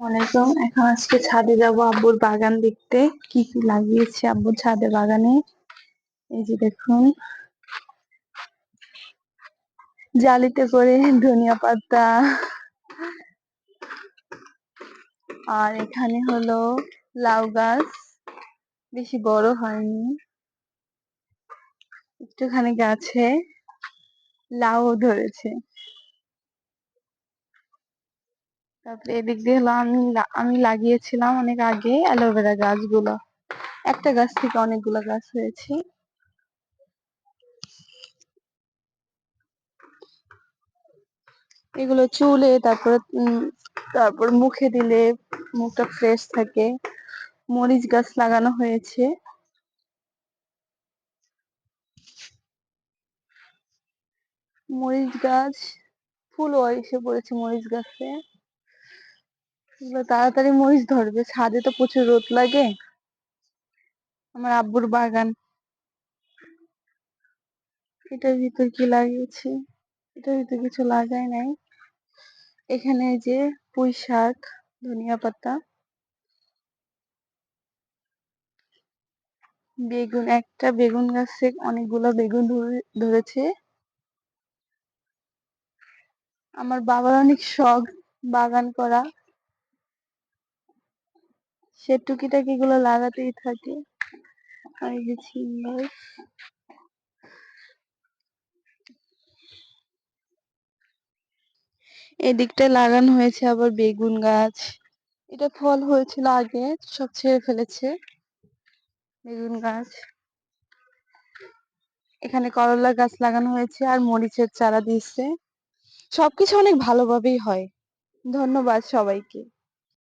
অনেকম এখন আজকে ছাদে যাব আব্বুর বাগান দেখতে। কি কি লাগিয়েছে আব্বুর ছাদে বাগানে? এই যে দেখুন। জালিতে করে ধনিয়া পাতা। আর এখানে হলো লাউ গাছ। বেশি বড় হয়নি। একটুখানি গাছে লাউ ধরেছে। তারপরে এদিক দিয়ে হলো আমি আমি লাগিয়েছিলাম অনেক আগে অ্যালোভেরা গাছগুলো। একটা গাছ থেকে অনেকগুলো গাছ হয়েছে। এগুলো চুলে, তারপরে তারপর মুখে দিলে মুখটা ফ্রেশ থাকে। মরিচ গাছ লাগানো হয়েছে। মরিচ গাছ, ফুলও এসে পড়েছে মরিচ গাছে। তাড়াতাড়ি মরিচ ধরবে। ছাদে তো প্রচুর রোদ লাগে। আমার আব্বুর বাগান। এটার ভিতর কি লাগিয়েছে? এটার ভিতর কিছু লাগাই নাই। এখানে যে পুঁই শাক, ধনিয়া পাতা, বেগুন, একটা বেগুন গাছে অনেকগুলো বেগুন ধরেছে। আমার বাবার অনেক শখ বাগান করা। সে টুকিটাকি গুলো লাগাতেই থাকে। আর গেছি এদিকটায় লাগানো হয়েছে আবার বেগুন গাছ। এটা ফল হয়েছিল আগে, সব ছেড়ে ফেলেছে। বেগুন গাছ। এখানে করলা গাছ লাগানো হয়েছে আর মরিচের চারা দিয়েছে। সবকিছু অনেক ভালোভাবেই হয়। ধন্যবাদ সবাইকে।